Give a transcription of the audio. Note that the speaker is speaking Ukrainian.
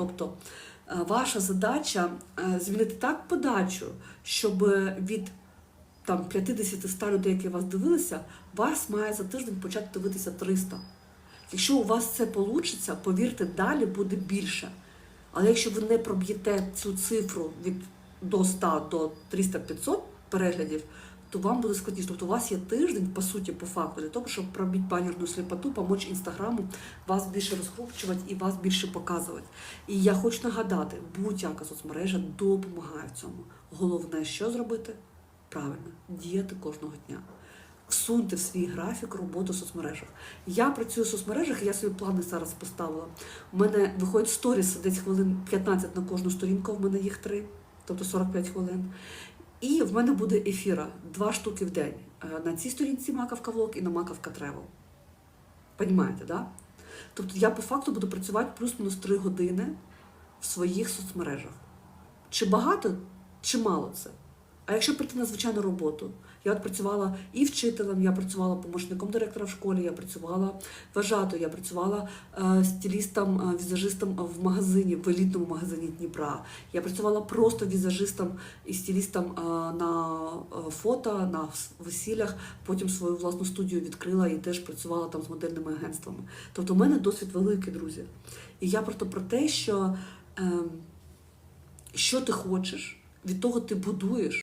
Тобто е, ваша задача е, змінити так подачу, щоб від там 50-100 людей, які вас дивилися, вас має за тиждень почати дивитися 300. Якщо у вас це вийде, повірте, далі буде більше. Але якщо ви не проб'єте цю цифру від до 100 до 300-500 переглядів, то вам буде складніше. Тобто у вас є тиждень, по суті, по факту, для того, щоб пробити банерну сліпоту, помочь інстаграму вас більше розкручувати і вас більше показувати. І я хочу нагадати, будь-яка соцмережа допомагає в цьому. Головне, що зробити? Правильно, діяти кожного дня. Всуньте в свій графік роботу в соцмережах. Я працюю в соцмережах, я собі плани зараз поставила. У мене виходить сторіс, десь хвилин 15 на кожну сторінку, в мене їх три, тобто 45 хвилин. І в мене буде ефіра два штуки в день Е, на цій сторінці Макавка Влог і на Макавка Тревел. Понімаєте, да? Тобто я по факту буду працювати плюс-мінус 3 години в своїх соцмережах. Чи багато, чи мало це? А якщо прийти на звичайну роботу, я от працювала і вчителем, я працювала помічником директора в школі, я працювала вважатою, я працювала е, стилістом, е, візажистом в магазині, в елітному магазині Дніпра. Я працювала просто візажистом і стилістом е, на фото, на весіллях. Потім свою власну студію відкрила і теж працювала там з модельними агентствами. Тобто, у мене досвід великий, друзі. І я просто про те, що. Е, що ти хочеш, від того ти будуєш.